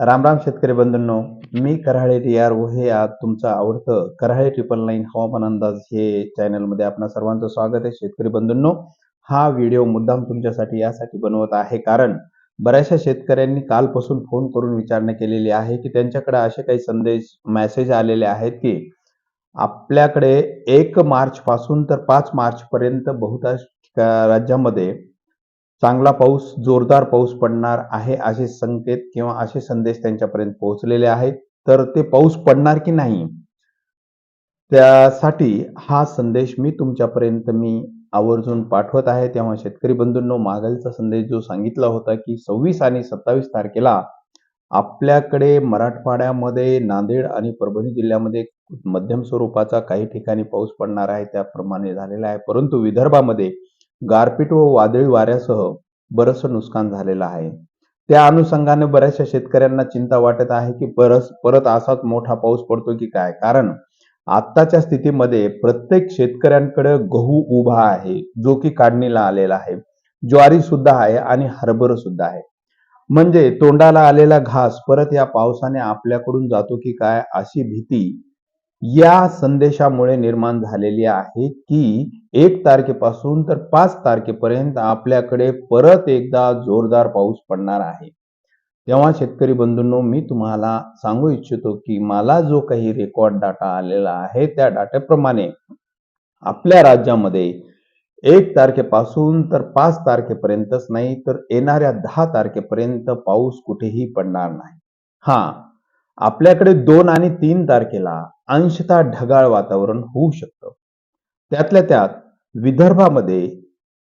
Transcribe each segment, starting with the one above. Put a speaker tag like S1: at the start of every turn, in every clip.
S1: रामराम शेतकरी बंधूंनो मी Karale T R हे आज तुमचं आवडतं कराळे ट्रिपल नाईन हवामान अंदाज हे चॅनलमध्ये आपणा सर्वांचं स्वागत आहे. शेतकरी बंधूंनो हा व्हिडिओ मुद्दाम तुमच्यासाठी यासाठी बनवत आहे. कारण बऱ्याचशा शेतकऱ्यांनी कालपासून फोन करून विचारणा केलेली आहे की त्यांच्याकडे असे काही संदेश मेसेज आलेले आहेत की आपल्याकडे एक मार्च पासून तर पाच मार्च पर्यंत बहुतांश राज्यामध्ये चांगला पाऊस जोरदार पाऊस पडणार आहे असे संकेत किंवा असे संदेश त्यांच्यापर्यंत पोहोचलेले आहेत. तर ते पाऊस पडणार की नाही? त्यासाठी हा संदेश मी तुमच्यापर्यंत मी आवर्जून पाठवत आहे. तेव्हा शेतकरी बंधूंनो मागलचा संदेश जो सांगितला होता की सव्वीस आणि सत्तावीस तारखेला आपल्याकडे मराठवाड्यामध्ये नांदेड आणि परभणी जिल्ह्यामध्ये मध्यम स्वरूपाचा काही ठिकाणी पाऊस पडणार आहे. त्याप्रमाणे झालेला आहे. परंतु विदर्भामध्ये गारपीट व वादळी वाऱ्यासह बरंचसं नुकसान झालेलं आहे. त्या अनुषंगाने बऱ्याचशा शेतकऱ्यांना चिंता वाटत आहे की परस परत असाच मोठा पाऊस पडतो की काय? कारण आत्ताच्या स्थितीमध्ये प्रत्येक शेतकऱ्यांकडे गहू उभा आहे जो की काढणीला आलेला आहे. ज्वारी सुद्धा आहे आणि हरभर सुद्धा आहे. म्हणजे तोंडाला आलेला घास परत या पावसाने आपल्याकडून जातो की काय अशी भीती या संदेशामुळे निर्माण झालेली आहे की एक तारखेपासून तर पाच तारखेपर्यंत आपल्याकडे परत एकदा जोरदार पाऊस पडणार आहे. तेव्हा शेतकरी बंधूंनो मी तुम्हाला सांगू इच्छितो की मला जो काही रेकॉर्ड डाटा आलेला आहे त्या डाट्याप्रमाणे आपल्या राज्यामध्ये एक तारखेपासून तर पाच तारखेपर्यंतच नाही तर येणाऱ्या दहा तारखेपर्यंत पाऊस कुठेही पडणार नाही. हा आपल्याकडे दोन आणि तीन तारखेला अंशतः ढगाळ वातावरण होऊ शकतं. त्यातल्या त्यात विदर्भामध्ये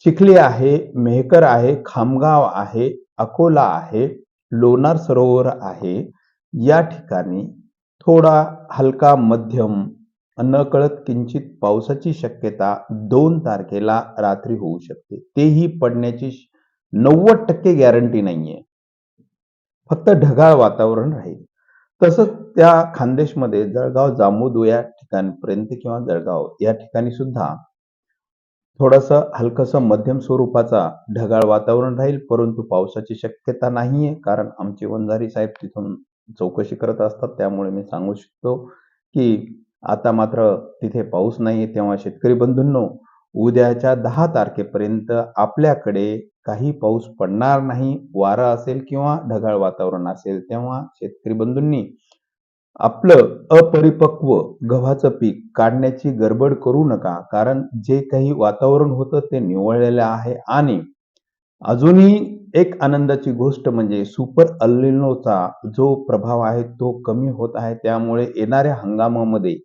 S1: चिखली आहे मेहकर आहे खामगाव आहे अकोला आहे लोणार सरोवर आहे. या ठिकाणी थोडा हलका मध्यम नकळत किंचित पावसाची शक्यता दोन तारखेला रात्री होऊ शकते. तेही पडण्याची नव्वद टक्के गॅरंटी नाहीये. फक्त ढगाळ वातावरण राहील. तसंच त्या खानदेशमध्ये जळगाव जांबुदो या ठिकाणपर्यंत किंवा जळगाव या ठिकाणी सुद्धा थोडस हलकस मध्यम स्वरूपाचा ढगाळ वातावरण राहील परंतु पावसाची शक्यता नाहीये कारण आमचे वंजारी साहेब तिथून चौकशी करत असतात. त्यामुळे मी सांगू शकतो की आता मात्र तिथे पाऊस नाही तेव्हा शेतकरी बंधूंनो उद्याच्या दहा तारखेपर्यंत आपल्याकडे काही पाऊस पडणार नाही वारा असेल किंवा ढगाळ वातावरण असेल तेव्हा शेतकरी बंधूंनी आपलं अपरिपक्व गव्हाचं पीक काढण्याची गडबड करू नका. कारण जे काही वातावरण होतं ते निवळलेलं आहे आणि अजूनही एक आनंदाची गोष्ट म्हणजे सुपर अल्लिनोचा जो प्रभाव आहे तो कमी होत आहे. त्यामुळे येणाऱ्या हंगामामध्ये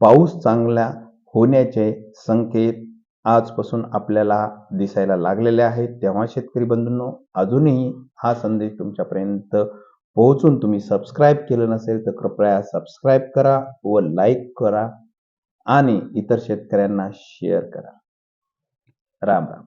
S1: पाऊस चांगला होण्याचे संकेत आजपासून आपल्याला दिसायला लागलेले आहेत. तेव्हा शेतकरी बंधूंनो अजूनही हा संदेश तुमच्यापर्यंत पोहोचून तुम्ही सबस्क्राईब केलं नसेल तर कृपया सबस्क्राईब करा व लाईक करा आणि इतर शेतकऱ्यांना शेअर करा. राम राम.